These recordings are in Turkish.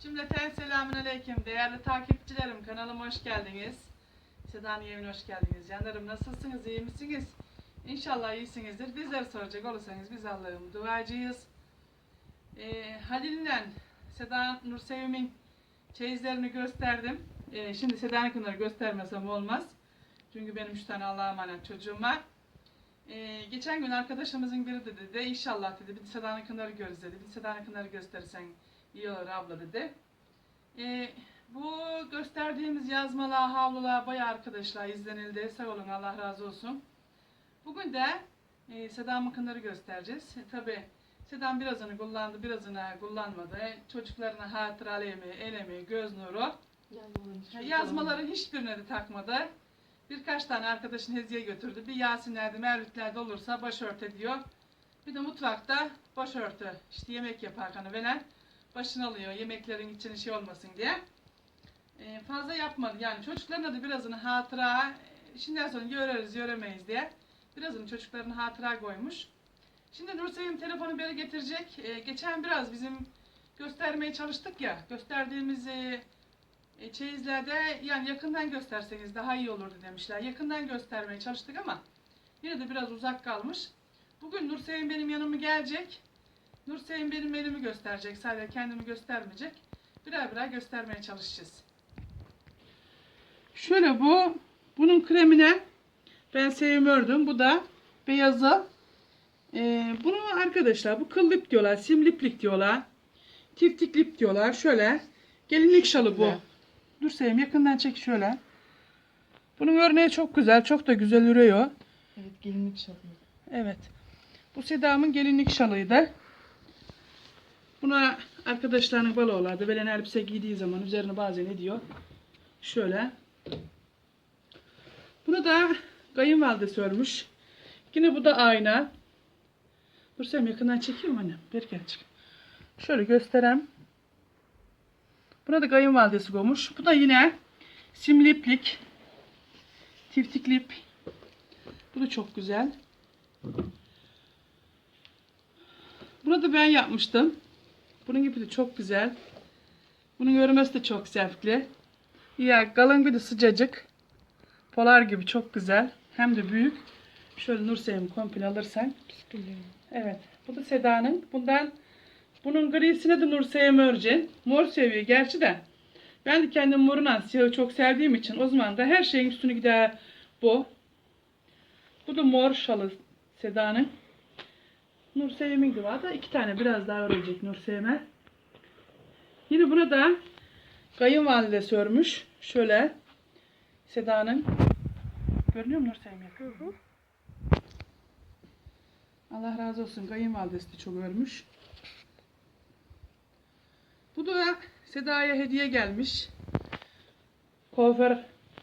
Cümleten selamun aleyküm. Değerli takipçilerim kanalıma hoş geldiniz. Seda'nın evine hoş geldiniz. Canlarım nasılsınız? iyi misiniz? İnşallah iyisinizdir. Bizleri soracak olursanız biz Allah'ım duacıyız. Ee, Halil'le Seda Nursevim'in çeyizlerini gösterdim. Ee, şimdi Seda'nınkileri göstermesem olmaz. Çünkü benim üç tane Allah'a emanet çocuğum var. Ee, geçen gün arkadaşımızın biri dedi de inşallah dedi bir Seda'nınkileri görürüz dedi. Bir Seda'nınkileri gösterirsen iyi olur abla dedi. Ee, bu gösterdiğimiz yazmalar, havlular bayağı arkadaşlar izlenildi. Sağ olun Allah razı olsun. Bugün de e, Seda Mıkınları göstereceğiz. E, Tabi Sedam birazını kullandı, birazını kullanmadı. Çocuklarına hatıralı yemeği, el emeği, göz nuru. Yazmaların hiçbirine de takmadı. Birkaç tane arkadaşın hediye götürdü. Bir Yasinler'de, Mervitlerde olursa başörtü diyor. Bir de mutfakta başörtü. İşte yemek yaparken veren başını alıyor yemeklerin içine şey olmasın diye. Ee, fazla yapmadı. Yani çocuklarına da birazını hatıra, e, şimdiden sonra görürüz, göremeyiz diye. Birazını çocukların hatıra koymuş. Şimdi Nursevim telefonu beri getirecek. Ee, geçen biraz bizim göstermeye çalıştık ya. Gösterdiğimiz e, e, çeyizlerde yani yakından gösterseniz daha iyi olurdu demişler. Yakından göstermeye çalıştık ama yine de biraz uzak kalmış. Bugün Nursevim benim yanıma gelecek. Nursevim benim elimi gösterecek. Sadece kendimi göstermeyecek. Birer birer göstermeye çalışacağız. Şöyle bu. Bunun kremine ben sevmiyordum. Bu da beyazı. Ee, bunu arkadaşlar bu kıl lip diyorlar. Sim liplik diyorlar. Tiftik lip diyorlar. Şöyle. Gelinlik şalı bu. Dur Sevim yakından çek şöyle. Bunun örneği çok güzel. Çok da güzel ürüyor. Evet gelinlik şalı. Evet. Bu Sedam'ın gelinlik şalıydı. Buna arkadaşlarının baloğlarda belen elbise giydiği zaman üzerine bazen ediyor. Şöyle. Bunu da kayınvalidesi örmüş. Yine bu da ayna. Dur sen yakından çekeyim annem. Bir gel çık. Şöyle göstereyim. Buna da kayınvalidesi koymuş. Bu da yine simli iplik. Tiftik. Bu da çok güzel. Bunu da ben yapmıştım. Bunun gibi de çok güzel. Bunun örmesi de çok zevkli. Ya kalın bir de sıcacık. Polar gibi çok güzel. Hem de büyük. Şöyle Nursevim komple alırsan. Evet. Bu da Seda'nın. Bundan bunun grisine de Nursevim öreceksin. Mor seviyor gerçi de. Ben de kendim moruna siyahı çok sevdiğim için o zaman da her şeyin üstünü gider bu. Bu da mor şalı Seda'nın. Nur Sevim'in da iki tane biraz daha örecek Nur Sevim'e. Yine burada kayınvalidesi örmüş. Şöyle Seda'nın. Görünüyor mu Nur Sevim yakın? Allah razı olsun. Kayınvalidesi de çok örmüş. Bu da Seda'ya hediye gelmiş. Kuaför,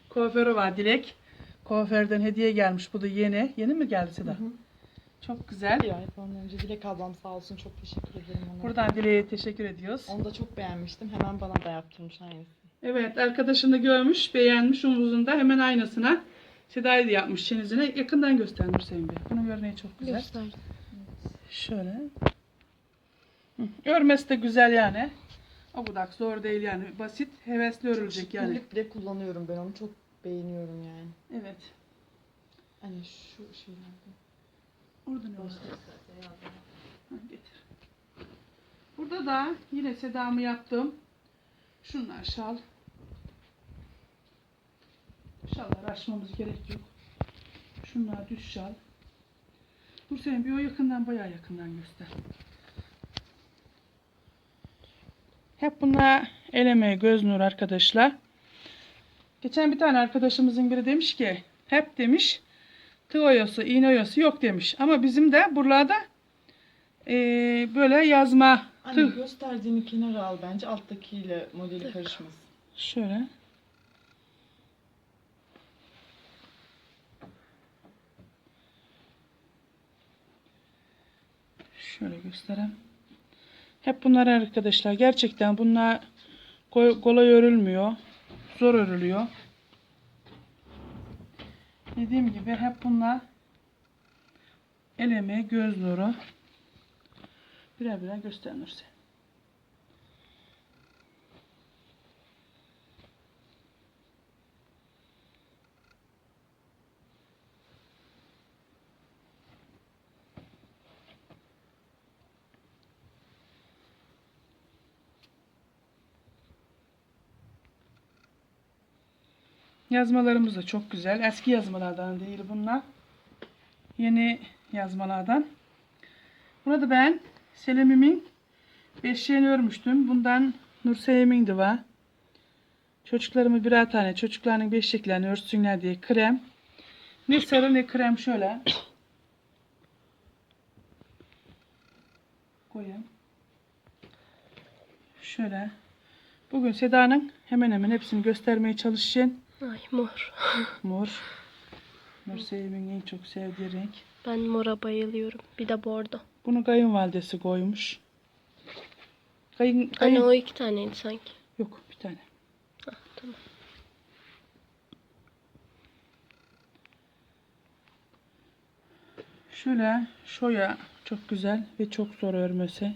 kuaförü var Dilek. Kuaförden hediye gelmiş. Bu da yeni. Yeni mi geldi Seda? Çok güzel. Ay falan önce Dilek ablam sağ olsun çok teşekkür ederim ona. Buradan Dilek'e teşekkür ediyoruz. Onu da çok beğenmiştim. Hemen bana da yaptırmış aynısı. Evet arkadaşın da görmüş, beğenmiş omuzunda hemen aynasına. Seda'yı da yapmış çenizine. Yakından göstermiş Hüseyin Bey. Bunun örneği çok güzel. Şöyle. Hı, Örmesi de güzel yani. O budak zor değil yani. Basit, hevesli örülecek yani. Günlük bile kullanıyorum ben onu çok beğeniyorum yani. Evet. Hani şu şeylerde. Orada ne var? Ha, getir. Burada da yine sedamı yaptım. Şunlar şal. Şalları açmamız gerek yok. Şunlar düz şal. Hüseyin bir o yakından bayağı yakından göster. Hep bunlar el göz nuru arkadaşlar. Geçen bir tane arkadaşımızın biri demiş ki hep demiş tığ oyası, iğne oyası yok demiş. Ama bizim de buralarda eee, böyle yazma Anne tığ. gösterdiğini kenara al bence alttakiyle modeli karışmasın. Şöyle. Şöyle göstereyim. Hep bunlar arkadaşlar. Gerçekten bunlar ko- kolay örülmüyor. Zor örülüyor. Dediğim gibi hep bunlar el emeği, göz nuru. Birer birer gösterilirse. Yazmalarımız da çok güzel. Eski yazmalardan değil bunlar. Yeni yazmalardan. Burada ben Selim'imin beşiğini örmüştüm. Bundan Nurseyim'in de var. Çocuklarımı birer tane çocuklarının beşiklerini örsünler diye krem. Ne sarı ne krem şöyle. Koyayım. Şöyle. Bugün Seda'nın hemen hemen hepsini göstermeye çalışacağım. Ay mor. Mor. Nurseyim'in en çok sevdiği renk. Ben mora bayılıyorum. Bir de bordo. Bunu kayınvalidesi koymuş. Kayın, Anne kayın... o iki taneydi sanki. Yok bir tane. Ah, tamam. Şöyle şoya çok güzel ve çok zor örmesi.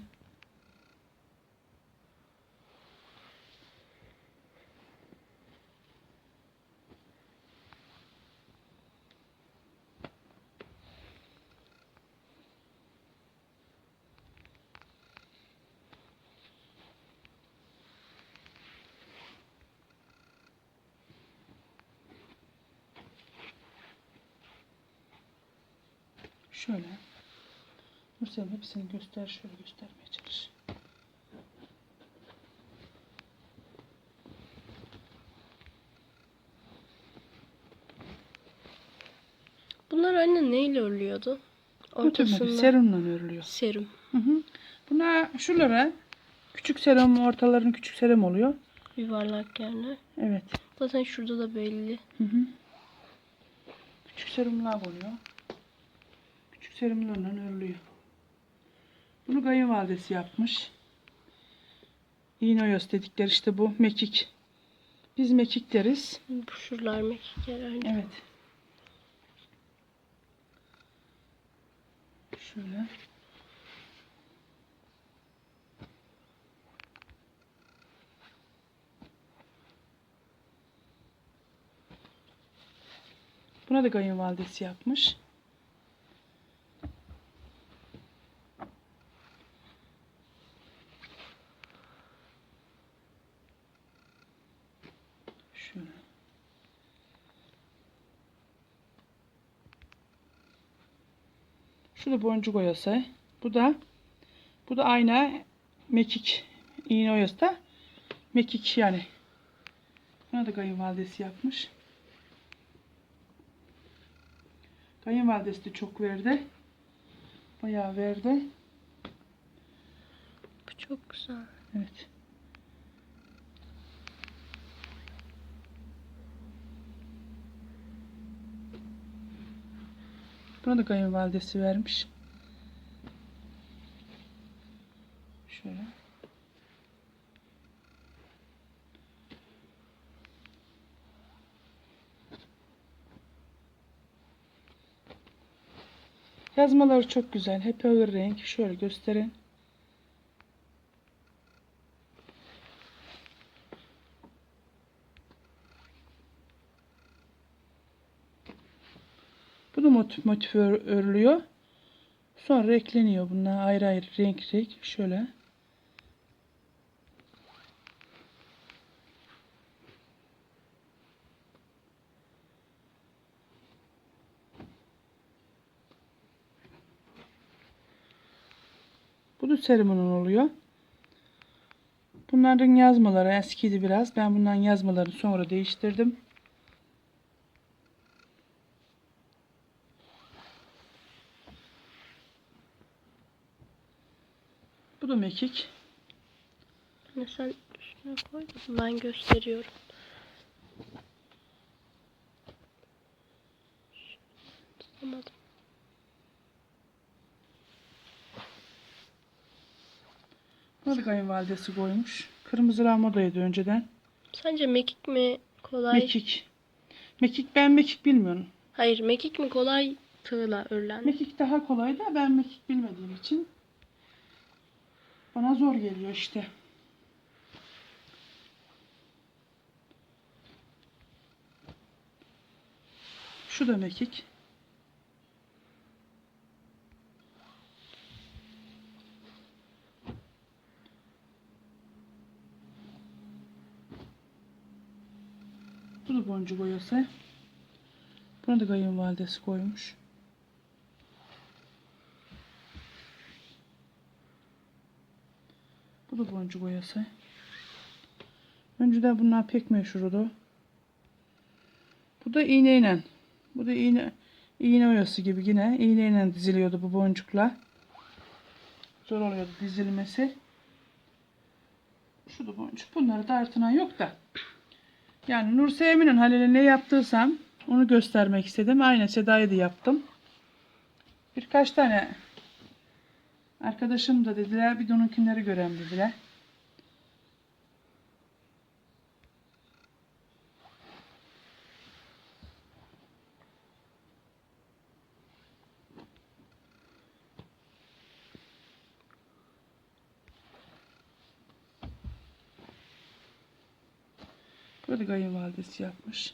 Şöyle. Nursel hepsini göster, şöyle göstermeye çalış. Bunlar anne neyle örülüyordu? Ortasında. Ortasında Serumla örülüyor. serum. Hı hı. Buna şuralara küçük serum, ortaların küçük serum oluyor. Yuvarlak yerler. Evet. Zaten şurada da belli. Hı hı. Küçük serumlar oluyor. Küçük serumlarla örülüyor. Bunu kayınvalidesi yapmış. İğnoyos dedikleri işte bu mekik. Biz mekik deriz. Bu şuralar mekik herhalde. Evet. Şöyle. Buna da kayınvalidesi yapmış. Şöyle. Şu da boncuk oyası. Bu da bu da aynı mekik iğne oyası da mekik yani. Buna da kayınvalidesi yapmış. Kayınvalidesi de çok verdi. Bayağı verdi. Bu çok güzel. Evet. Buna da kayınvalidesi vermiş. Şöyle. Yazmaları çok güzel. Hep ağır renk. Şöyle gösterin. Da motif, motif ör- örülüyor. Sonra ekleniyor bunlar ayrı ayrı renk renk. Şöyle. Bu da serumunun oluyor. Bunların yazmaları eskiydi biraz. Ben bundan yazmalarını sonra değiştirdim. Bu da mekik. Anne sen üstüne koy ben gösteriyorum. Tutamadım. Buna da kayınvalidesi koymuş. Kırmızı ramadaydı önceden. Sence mekik mi kolay? Mekik. Mekik ben mekik bilmiyorum. Hayır mekik mi kolay tığla örülen? Mekik daha kolay da ben mekik bilmediğim için bana zor geliyor işte. Şu da mekik. Bu da boncuk oyası. Bunu da kayınvalidesi koymuş. Bu da boncuk oyası. Önceden bunlar pek meşhurdu. Bu da iğneyle. Bu da iğne iğne oyası gibi yine iğneyle diziliyordu bu boncuklar. Zor oluyordu dizilmesi. Şu da boncuk. Bunları da artınan yok da. Yani Nur Sevim'in Halil'e ne yaptıysam onu göstermek istedim. Aynı Seda'yı da yaptım. Birkaç tane arkadaşım da dediler bir de onunkileri gören dediler. Burada kayınvalidesi yapmış.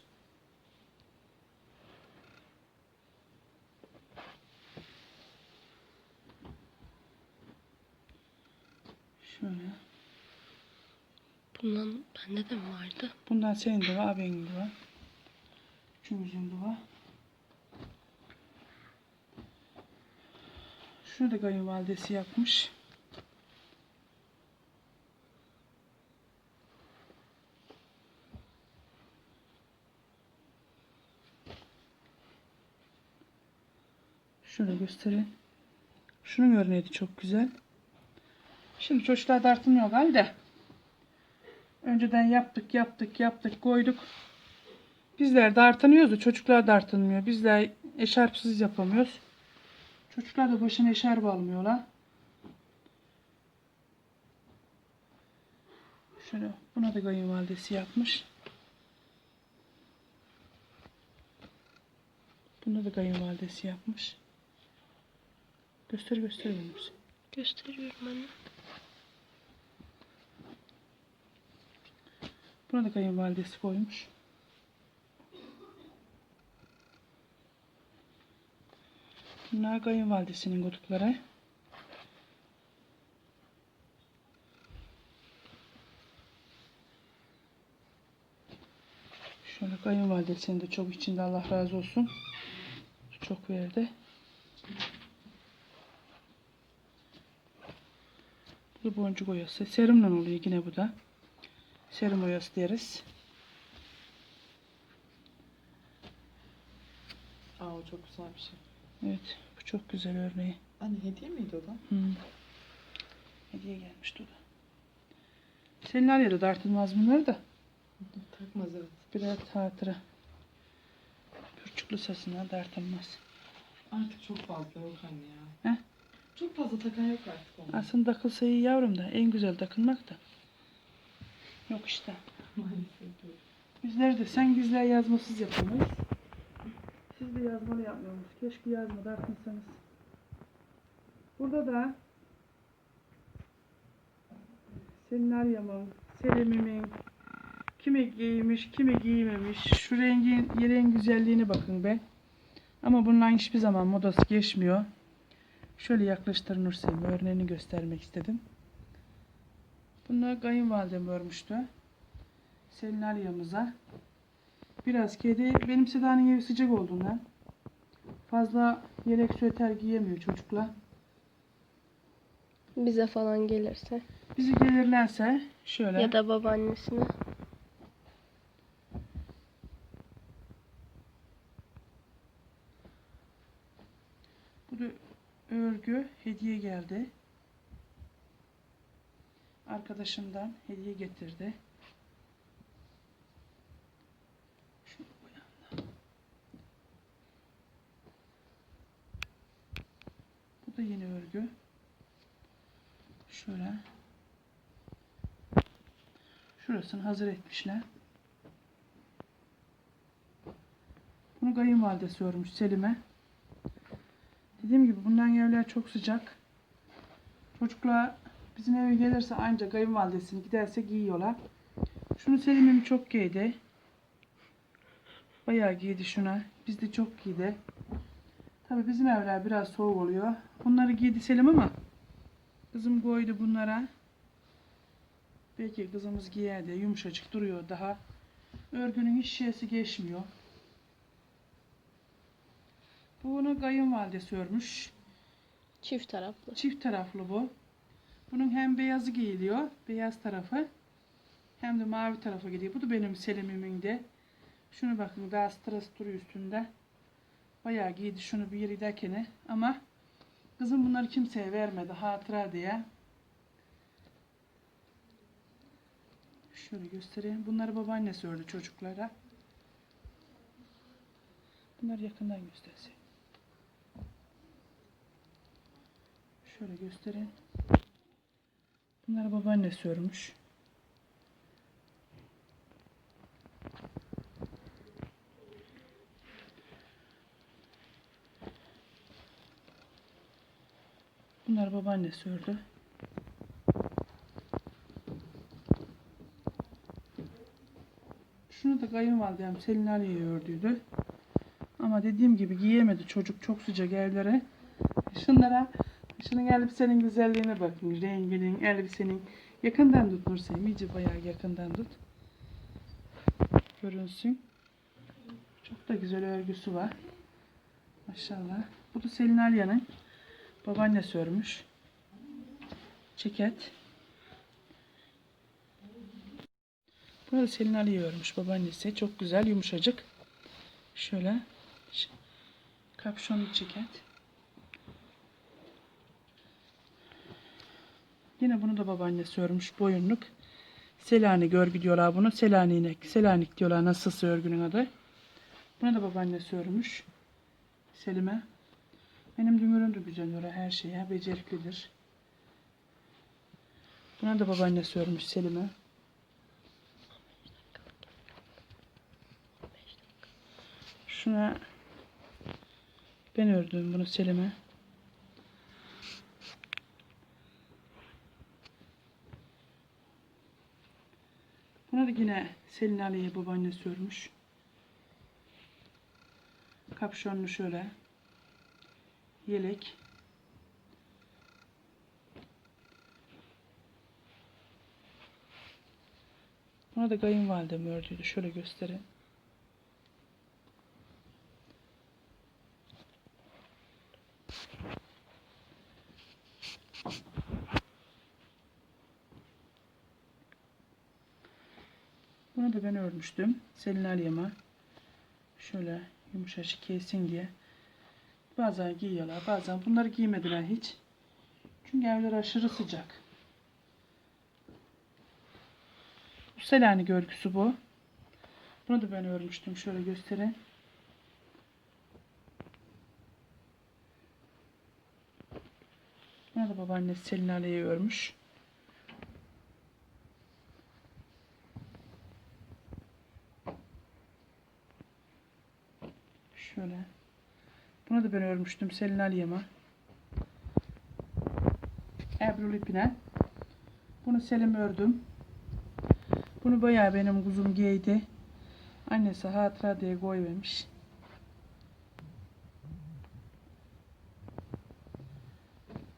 Şöyle. Bundan bende de mi vardı? Bundan senin de var, abinin de var. Üçümüzün de var. Şunu da kayınvalidesi yapmış. Şöyle göstereyim. Şunun örneği çok güzel. Şimdi çocuklar dartılmıyor galiba. Önceden yaptık, yaptık, yaptık, koyduk. Bizler dartınıyoruz da çocuklar dartılmıyor. Bizler eşarpsız yapamıyoruz. Çocuklar da başına eşarp almıyorlar. Şöyle buna da kayınvalidesi yapmış. Buna da kayınvalidesi yapmış. Göster göster benim. Gösteriyorum anne. Buna da kayınvalidesi koymuş. Bunlar kayınvalidesinin kodukları. Şöyle kayınvalidesinin de çok içinde Allah razı olsun. Çok verdi. Bu boncuk oyası. Serumla oluyor yine bu da. Serum oyası deriz. Aa o çok güzel bir şey. Evet. Bu çok güzel örneği. Anne hediye miydi o da? Hmm. Hediye gelmişti o da. Senin araya dartılmaz bunları da. Takmaz evet. Birer hatıra. Pürçüklü sasına dartılmaz. Artık çok fazla yok anne ya. He? Çok fazla takan yok artık onu. Aslında takılsa iyi yavrum da. En güzel takılmak da. Yok işte. Maalesef yok. Bizler de sen gizler yazmasız yapıyoruz. Siz de yazmalı yapmıyorsunuz. Keşke yazmalı artmışsanız. Burada da senin Aryam'ın, Selim'imin kime giymiş, kime giymemiş. Şu rengin, yerin güzelliğine bakın be. Ama bundan hiçbir zaman modası geçmiyor. Şöyle yaklaştırın Nursevim. Örneğini göstermek istedim. Bunlar kayınvalidem örmüştü. Selinarya'mıza. Biraz kedi. Benim Seda'nın evi sıcak olduğundan. Fazla yelek süeter giyemiyor çocuklar. Bize falan gelirse. Bizi gelirlerse şöyle. Ya da babaannesine. Bu da örgü hediye geldi. Arkadaşımdan hediye getirdi. Bu da yeni örgü. Şöyle. Şurasını hazır etmişler. Bunu kayınvalidesi örmüş Selim'e. Dediğim gibi bundan evler çok sıcak. Çocuklar bizim eve gelirse ancak kayınvalidesini giderse giyiyorlar. Şunu Selim'im çok giydi. Bayağı giydi şuna. Biz de çok giydi. Tabi bizim evler biraz soğuk oluyor. Bunları giydi Selim ama kızım koydu bunlara. Belki kızımız giyer de yumuşacık duruyor daha. Örgünün hiç şeysi geçmiyor. Bunu kayınvalidesi örmüş. Çift taraflı. Çift taraflı bu. Bunun hem beyazı giyiliyor, beyaz tarafı. Hem de mavi tarafı gidiyor. Bu da benim Selim'imin de. Şunu bakın daha stres duruyor üstünde. Bayağı giydi şunu bir yeri derken ama kızım bunları kimseye vermedi hatıra diye. Şöyle göstereyim. Bunları babaannesi ördü çocuklara. Bunları yakından göstereyim. Şöyle göstereyim. Bunları babaannesi örmüş. Bunları babaannesi ördü. Şunu da kayınvalidem Selin Ali'ye ördüydü. Ama dediğim gibi giyemedi çocuk çok sıcak evlere. Şunlara, şunun elbisenin güzelliğine bakın. Renginin, elbisenin. Yakından tut Nurseyim. iyice bayağı yakından tut. Görünsün. Çok da güzel örgüsü var. Maşallah. Bu da Selin Alya'nın babaannesi örmüş. Ceket. Bunu da Selin Ali örmüş babaannesi. Çok güzel, yumuşacık. Şöyle. Kapşonlu ceket. Yine bunu da babaannesi örmüş. Boyunluk. Selanik örgü diyorlar bunu. Selanik, Selanik diyorlar nasılsa örgünün adı. Bunu da babaannesi örmüş. Selime. Benim dümürüm de güzel öyle her şeye. Beceriklidir. Buna da babaannesi örmüş Selime. Şuna ben ördüm bunu Selim'e. Buna da yine Selin Ali'ye babaannesi örmüş. Kapşonlu şöyle. Yelek. Buna da kayınvalidem ördüydü. Şöyle göstereyim. Bunu da ben örmüştüm. Selin Alya'ma. Şöyle yumuşacık kesin diye. Bazen giyiyorlar. Bazen bunları giymediler hiç. Çünkü evler aşırı sıcak. Selanik örgüsü bu. Bunu da ben örmüştüm. Şöyle göstereyim. Bunu da babaannesi Selin Ali'ye örmüş. Şöyle. Bunu da ben örmüştüm Selin Aliye'me. Ebrul ipine. Bunu Selim ördüm. Bunu bayağı benim kuzum giydi. Annesi hatıra diye koyvermiş.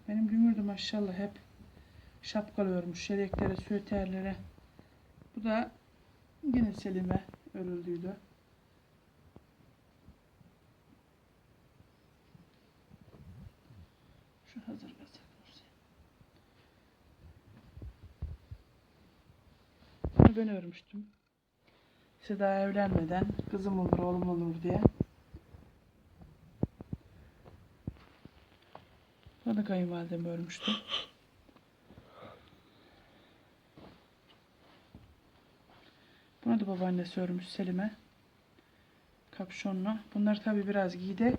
Benim gümürdü maşallah hep şapkalı örmüş. Şereklere, süeterlere. Bu da yine Selim'e örüldüydü. Şu hazır olsun. Bunu ben örmüştüm. İşte daha evlenmeden kızım olur oğlum olur diye. Bunu da kayınvalidem örmüştü. Bunu da babaannesi örmüş Selim'e. Kapşonlu. Bunları tabi biraz giydi.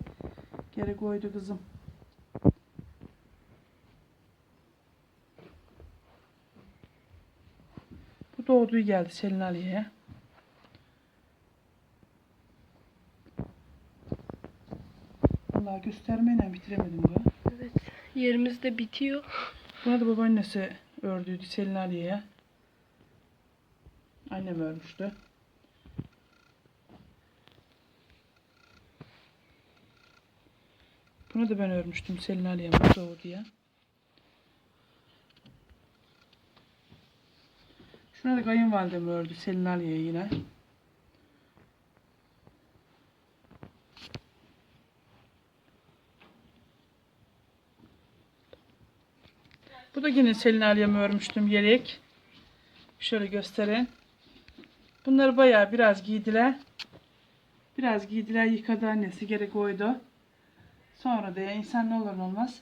Geri koydu kızım. Doğduğu geldi Selin Ali'ye. Vallahi göstermeyle bitiremedim bu. Evet. Yerimiz de bitiyor. Buna da babaannesi ördüydü Selin Ali'ye. Annem örmüştü. Bunu da ben örmüştüm Selin Ali'ye doğdu diye. Şuna da kayınvalidem ördü Selin Ali'ye yine. Bu da yine Selin Ali'ye örmüştüm yelek. Şöyle göstereyim. Bunları bayağı biraz giydiler. Biraz giydiler yıkadı annesi gerek oydu. Sonra da ya insan ne olur ne olmaz.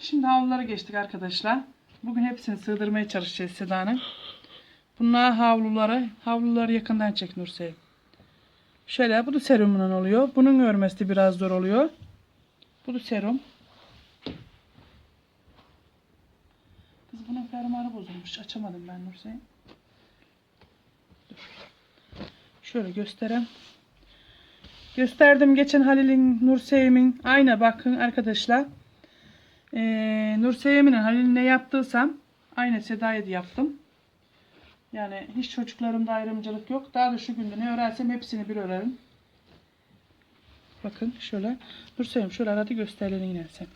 Şimdi havlulara geçtik arkadaşlar. Bugün hepsini sığdırmaya çalışacağız Seda'nın. Bunlar havluları. Havluları yakından çek Nursel. Şöyle bu da serumunun oluyor. Bunun örmesi de biraz zor oluyor. Bu da serum. Kız bunun fermuarı bozulmuş. Açamadım ben Nursel. Dur. Şöyle göstereyim. Gösterdim geçen Halil'in Nurseyim'in. Aynı bakın arkadaşlar. Ee, Nurseyim'in Halil'in ne yaptıysam aynı Seda'ya da yaptım. Yani hiç çocuklarımda ayrımcılık yok. Daha da şu günde ne öğrensem hepsini bir öğrenirim. Bakın şöyle. Nurseyim şöyle arada gösterelim yine sen.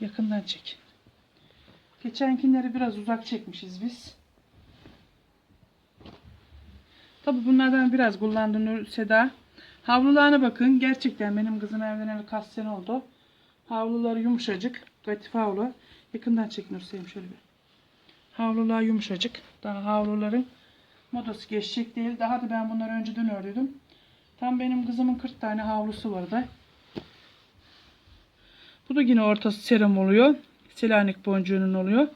Yakından çek. Geçenkinleri biraz uzak çekmişiz biz. Tabi bunlardan biraz kullandı Nur Seda. Havlularına bakın. Gerçekten benim kızım evleneli kaç sene oldu. Havluları yumuşacık. Kadife havlu. Yakından çek Nurseyim şöyle bir. Havlular yumuşacık. Daha havluların modası geçecek değil. Daha da ben bunları önceden ördüm. Tam benim kızımın 40 tane havlusu vardı. Bu da yine ortası serum oluyor. Selanik boncuğunun oluyor.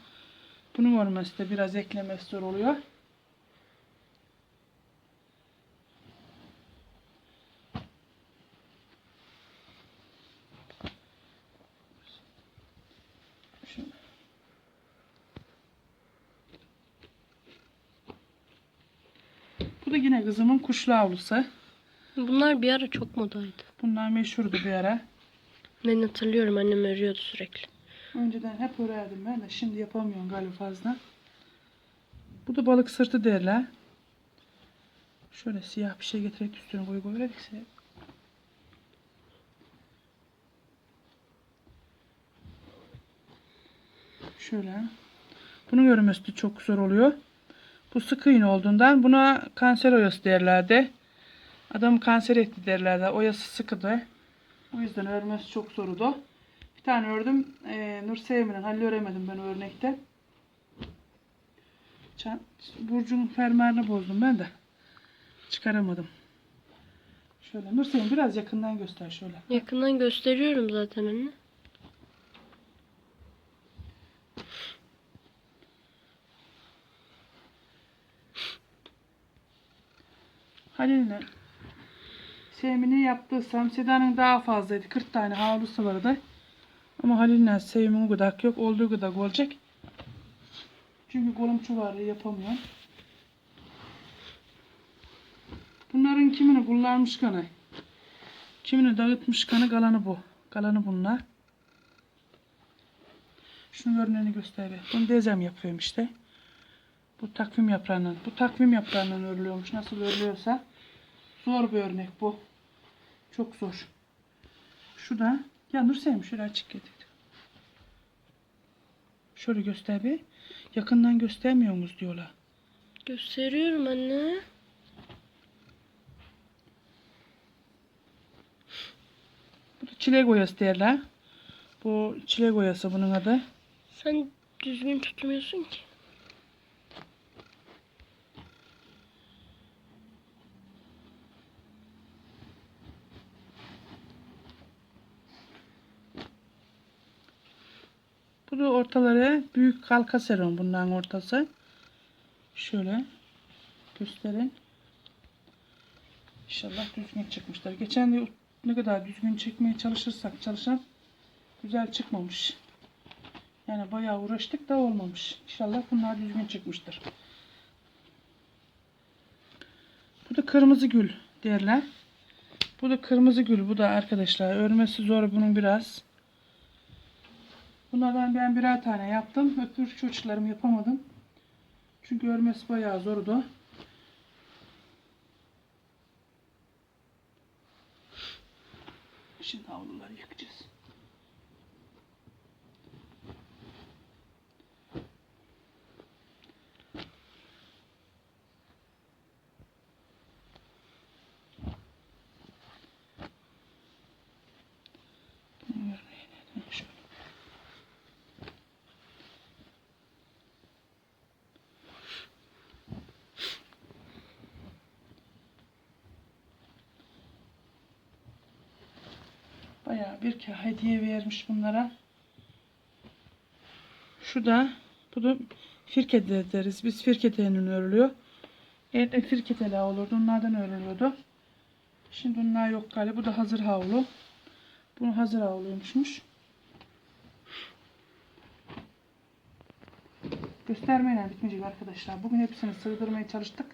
Bunun olması da biraz eklemesi zor oluyor. Şöyle. Bu da yine kızımın kuşlu havlusu. Bunlar bir ara çok modaydı. Bunlar meşhurdu bir ara. Ben hatırlıyorum annem örüyordu sürekli. Önceden hep örerdim ben de şimdi yapamıyorum galiba fazla. Bu da balık sırtı derler. Şöyle siyah bir şey getirerek üstüne koy koy veredikse. Şöyle. Bunun örmesi de çok zor oluyor. Bu sık iğne olduğundan buna kanser oyası derlerdi. Adamı kanser etti derlerdi. Oyası sıkıdı. O yüzden örmesi çok zorudu. Bir tane ördüm. Ee, Nur Sevim'in. Halil öremedim ben örnekte. Burcu'nun fermuarını bozdum ben de. Çıkaramadım. Şöyle Nur Sevim biraz yakından göster şöyle. Yakından gösteriyorum zaten anne. Halil'le Sevim'i yaptıysam Seda'nın daha fazlaydı. 40 tane havlusu vardı. Ama Halil'le Sevim'in gıdak yok. Olduğu gıdak olacak. Çünkü kolum çuvarı yapamıyorum. Bunların kimini kullanmış kanı. Kimini dağıtmış kanı kalanı bu. Kalanı bunlar. Şunu örneğini göster. bir. Bunu dezem yapıyorum işte. Bu takvim yaprağından. Bu takvim yaprağından örülüyormuş. Nasıl örülüyorsa. Zor bir örnek bu. Çok zor. Şu da. Ya Nur Sevim şöyle açık getirdim. Şöyle göster bir. Yakından göstermiyor muyuz diyorlar. Gösteriyorum anne. Bu da çilek oyası derler. Bu çilek oyası bunun adı. Sen düzgün tutmuyorsun ki. Bu da ortaları büyük kalka serum bunların ortası. Şöyle gösterin. İnşallah düzgün çıkmışlar. Geçen de ne kadar düzgün çekmeye çalışırsak çalışan güzel çıkmamış. Yani bayağı uğraştık da olmamış. İnşallah bunlar düzgün çıkmıştır. Bu da kırmızı gül derler. Bu da kırmızı gül. Bu da arkadaşlar örmesi zor bunun biraz. Bunlardan ben birer tane yaptım. Öpür çocuklarım yapamadım. Çünkü örmesi bayağı zordu. Şimdi havluları yıkacağız. Bunun örneği nerede? Bayağı bir hediye vermiş bunlara. Şu da bu da firkete deriz. Biz firketenin örülüyor. Evde firketeler olurdu. Onlardan örülüyordu. Şimdi bunlar yok galiba. Bu da hazır havlu. Bu hazır havluymuş. Göstermeyle bitmeyecek arkadaşlar. Bugün hepsini sığdırmaya çalıştık.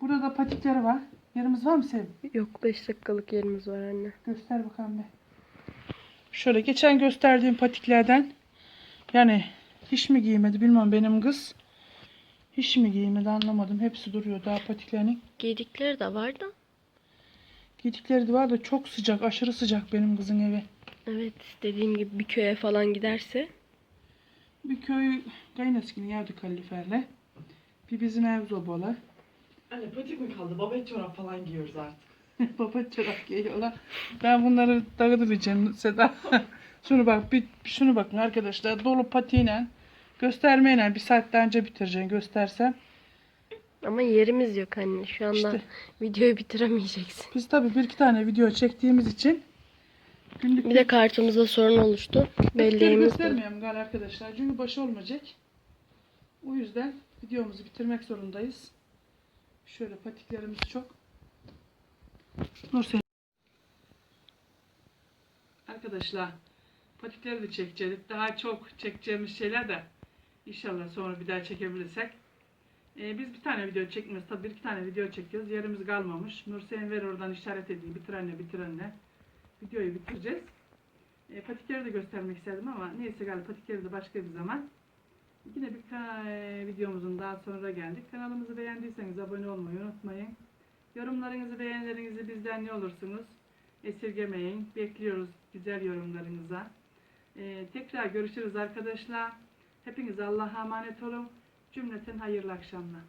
Burada da patikleri var. Yerimiz var mı Sevim? Yok 5 dakikalık yerimiz var anne. Göster bakalım bir. Şöyle geçen gösterdiğim patiklerden yani hiç mi giymedi bilmem benim kız. Hiç mi giymedi anlamadım. Hepsi duruyor daha patiklerinin. Giydikleri de var da. Giydikleri de var da çok sıcak, aşırı sıcak benim kızın evi. Evet dediğim gibi bir köye falan giderse. Bir köy Gayneskini yerdi kaloriferle. Bir bizim ev zobalı. Anne patik mi kaldı? Babet çorap falan giyiyoruz artık. Baba çorap giyiyorlar. Ben bunları dağıtacağım Seda. şunu bak bir şunu bakın arkadaşlar dolu patiyle göstermeyle bir saatten önce bitireceğim göstersem. Ama yerimiz yok anne. Şu anda İşte. videoyu bitiremeyeceksin. Biz tabii bir iki tane video çektiğimiz için günlük Bir de kartımızda sorun oluştu. Belleğimiz göstermiyorum galiba arkadaşlar. Çünkü başı olmayacak. O yüzden videomuzu bitirmek zorundayız. Şöyle patiklerimiz çok. Nur sen. Arkadaşlar patikleri de çekeceğiz. Daha çok çekeceğimiz şeyler de inşallah sonra bir daha çekebilirsek. Ee, biz bir tane video çekmiyoruz. Tabii bir iki tane video çekiyoruz. Yerimiz kalmamış. Nursen ver oradan işaret edeyim. Bitir anne bitir anne. Videoyu bitireceğiz. E, patikleri de göstermek istedim ama neyse galiba patikleri de başka bir zaman. Yine bir videomuzun daha sonra geldik. Kanalımızı beğendiyseniz abone olmayı unutmayın. Yorumlarınızı, beğenilerinizi bizden ne olursunuz esirgemeyin. Bekliyoruz güzel yorumlarınıza. E, tekrar görüşürüz arkadaşlar. Hepiniz Allah'a emanet olun. Cümleten hayırlı akşamlar.